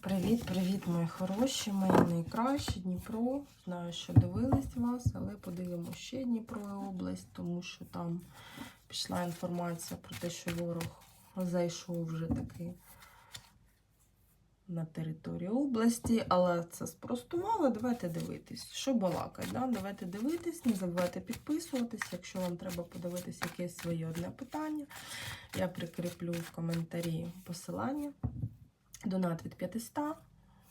Привіт-привіт, мої хороші, мої найкращі Дніпро. Знаю, що дивились вас, але подивимося ще Дніпро і область, тому що там пішла інформація про те, що ворог зайшов вже таки на територію області, але це спростували. Давайте дивитись. Що балакать, да? Давайте дивитись, не забувайте підписуватись. Якщо вам треба подивитись якесь своє одне питання, я прикріплю в коментарі посилання. Донат від 500,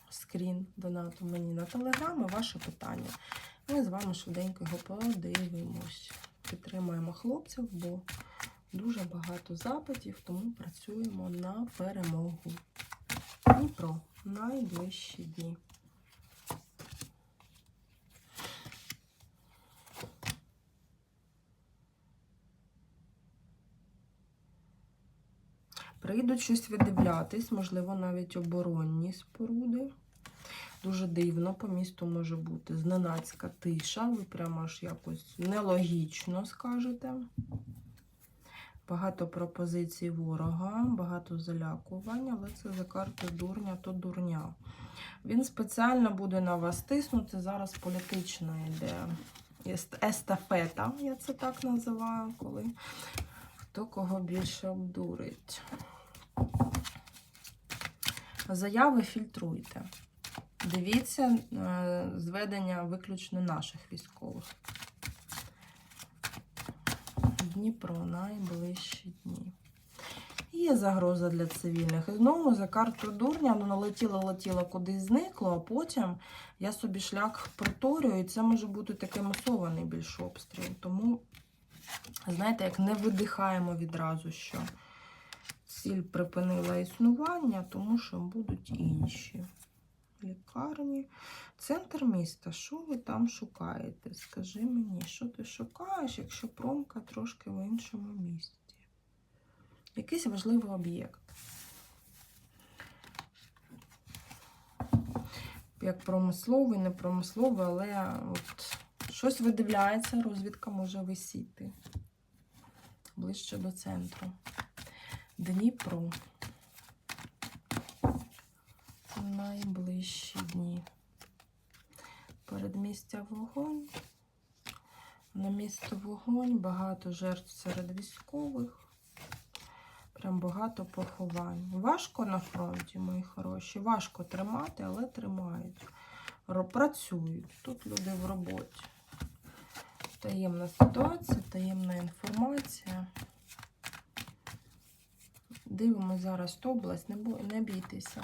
скрін донату мені на телеграм і ваше питання. Ми з вами швиденько його подивимось. Підтримаємо хлопців, бо дуже багато запитів, тому працюємо на перемогу. Дніпро найближчі дні. Прийдуть щось видивлятись, можливо, навіть оборонні споруди. Дуже дивно, по місту може бути зненацька тиша, ви прямо аж якось нелогічно скажете. Багато пропозицій ворога, багато залякувань, але це за картою дурня, то дурня. Він спеціально буде на вас тиснути. Зараз політична ест- естафета, я це так називаю, коли хто кого більше обдурить. Заяви фільтруйте. Дивіться е, зведення виключно наших військових. Дніпро найближчі дні. Є загроза для цивільних. І знову за картою дурня воно налетіло, летіло кудись зникло, а потім я собі шлях проторюю, і це може бути такий масований більш обстріл. Тому, знаєте, як не видихаємо відразу, що ціль припинила існування, тому що будуть інші лікарні. Центр міста. Що ви там шукаєте? Скажи мені, що ти шукаєш, якщо промка трошки в іншому місці? Якийсь важливий об'єкт. Як промисловий, не промисловий, але от щось видивляється, розвідка може висіти ближче до центру. Дніпро. Найближчі дні. Передмістя вогонь. На місто вогонь, багато жертв серед військових. Прям багато поховань. Важко на фронті, мої хороші. Важко тримати, але тримають. Працюють. Тут люди в роботі. Таємна ситуація, таємна інформація. Дивимося зараз ту область, не, не бійтеся.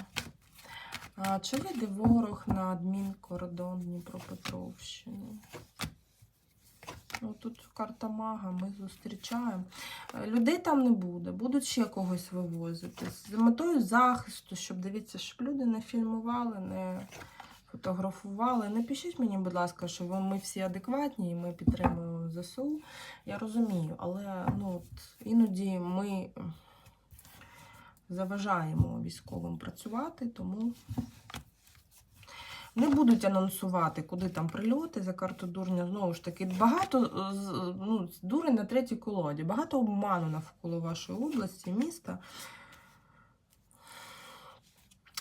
Чи вийде ворог на адмінкордон Дніпропетровщини? Ну, тут карта мага, ми зустрічаємо. Е, Людей там не буде, будуть ще когось вивозити. З метою захисту, щоб дивіться, щоб люди не фільмували, не фотографували. Не пишіть мені, будь ласка, що ми всі адекватні і ми підтримуємо ЗСУ. Я розумію, але ну, іноді ми заважаємо військовим працювати, тому не будуть анонсувати, куди там прильоти за карту дурня. Знову ж таки, багато е, ну, дурень на третій колоді, багато обману навколо вашої області, міста.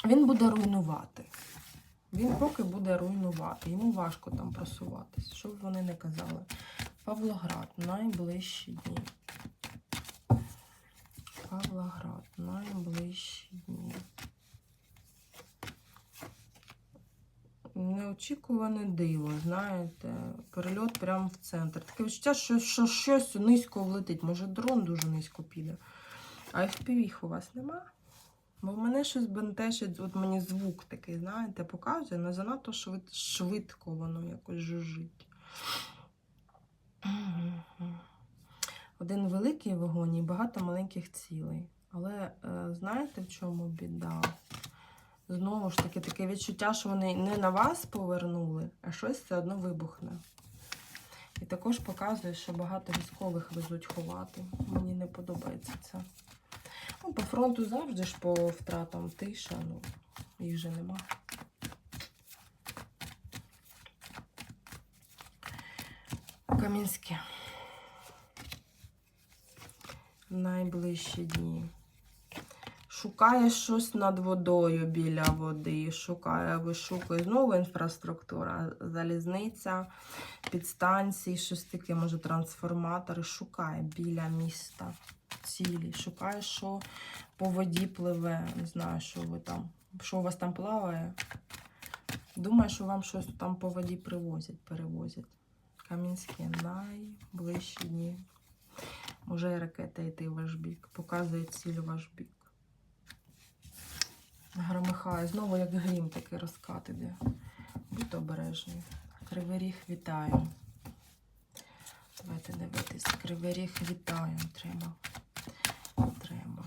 Він буде руйнувати. Він поки буде руйнувати. Йому важко там просуватись, що б вони не казали. Павлоград, найближчі дні. Павлоград, найближчі дні. Неочікуване диво, знаєте, перельот прямо в центр. Таке відчуття, що, що щось низько влетить. Може, дрон дуже низько піде. А FPV у вас нема? Бо мене щось бентежить, от мені звук такий, знаєте, показує, не занадто швид, швидко воно якось жужжить. Один великий вогонь і багато маленьких цілей. Але е, знаєте, в чому біда? Знову ж таки, таке відчуття, що вони не на вас повернули, а щось все одно вибухне. І також показує, що багато військових везуть ховати. Мені не подобається це. Ну, по фронту завжди ж по втратам тиша, ну, їх же нема. Кам'янське. Найближчі дні. Шукає щось над водою біля води, шукає, вишукує знову інфраструктура, залізниця, підстанції, щось таке, може, трансформатори, шукає біля міста цілі, шукає, що по воді пливе, не знаю, що ви там, що у вас там плаває. Думаю, що вам щось там по воді привозять, перевозять. Кам'янське найближчі дні. Може ракета йти в ваш бік. Показує ціль у ваш бік. Громихає. Знову як грім такий розкат іде. Будьте обережні. Кривий вітаю. Давайте дивитись. Кривий ріг вітаю. Треба. Треба.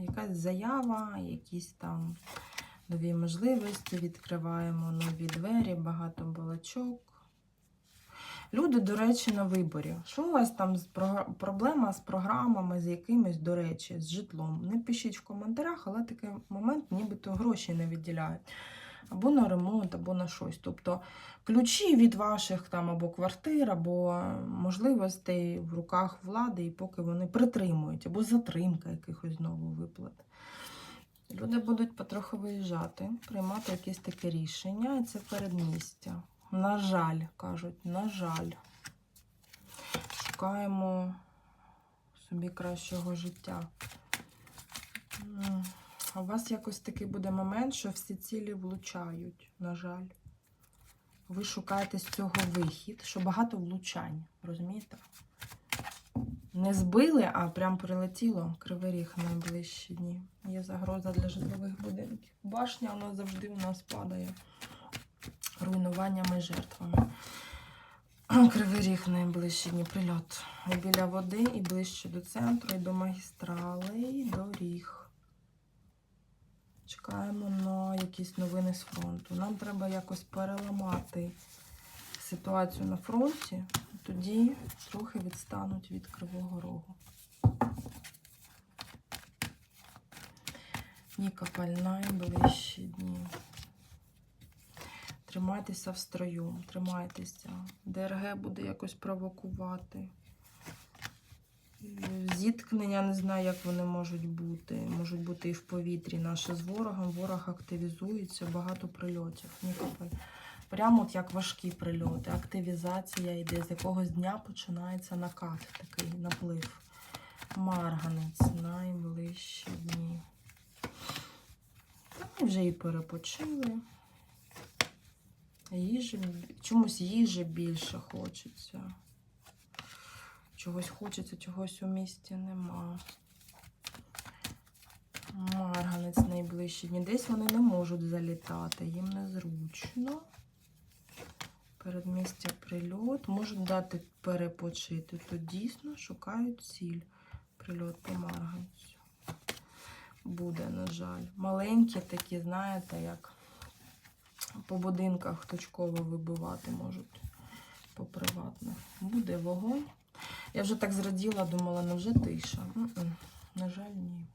Якась заява, якісь там нові можливості, відкриваємо нові двері, багато балачок. Люди, до речі, на виборі. Що у вас там з програ- проблема з програмами, з якимись, до речі, з житлом? Не пишіть в коментарях, але такий момент, нібито гроші не відділяють. Або на ремонт, або на щось. Тобто ключі від ваших там або квартир, або можливостей в руках влади, і поки вони притримують, або затримка якихось знову виплат. Люди будуть потроху виїжджати, приймати якісь таке рішення, і це передмістя. На жаль, кажуть, на жаль. Шукаємо собі кращого життя. У вас якось такий буде момент, що всі цілі влучають, на жаль. Ви шукаєте з цього вихід, що багато влучань, розумієте? Не збили, а прям прилетіло кривий ріг найближчі дні. Є загроза для житлових будинків. Башня вона завжди у нас падає руйнуваннями і жертвами. Кривий ріг найближчі дні прильот. І біля води, і ближче до центру, і до магістрали, і доріг. Чекаємо на якісь новини з фронту. Нам треба якось переламати ситуацію на фронті, тоді трохи відстануть від Кривого Рогу. Нікополь найближчі дні. Тримайтеся в строю, тримайтеся. ДРГ буде якось провокувати. Зіткнення, не знаю, як вони можуть бути. Можуть бути і в повітрі наше з ворогом. Ворог активізується, багато прильотів. Нікополь. Прямо от як важкі прильоти. Активізація йде. З якогось дня починається накат, такий наплив. Марганець найближчі дні. І вже і перепочили. Їжі, чомусь їжі більше хочеться. Чогось хочеться, чогось у місті нема. Марганець найближчі дні. Десь вони не можуть залітати, їм незручно. Передмістя прильот. Можуть дати перепочити. То дійсно шукають ціль. Прильот по марганцю. Буде, на жаль. Маленькі такі, знаєте, як по будинках точково вибивати можуть по приватних. Буде вогонь. Я вже так зраділа, думала, невже тиша. М-м, На жаль, ні.